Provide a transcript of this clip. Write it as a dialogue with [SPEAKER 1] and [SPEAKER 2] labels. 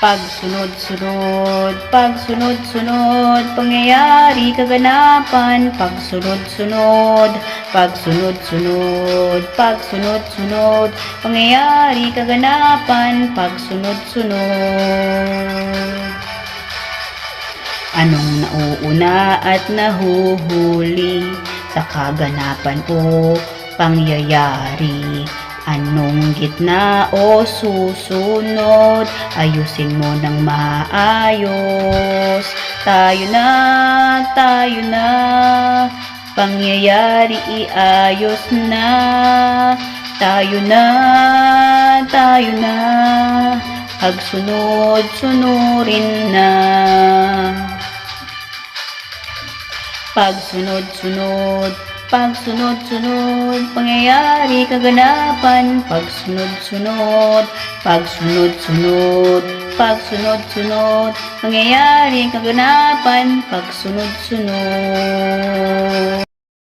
[SPEAKER 1] Pagsunod-sunod, pagsunod-sunod, pangyayari kaganapan, pagsunod-sunod, pagsunod-sunod, pagsunod-sunod, pangyayari kaganapan, pagsunod-sunod. Anong nauuna at nahuhuli sa kaganapan o pangyayari? Anong gitna o susunod? Ayusin mo ng maayos. Tayo na, tayo na. Pangyayari iayos na. Tayo na, tayo na. Pagsunod-sunurin na. Pagsunod-sunod, pagsunod-sunod, pangyayari kaganapan, pagsunod-sunod, pagsunod-sunod, pagsunod-sunod, pangyayari kaganapan, pagsunod-sunod.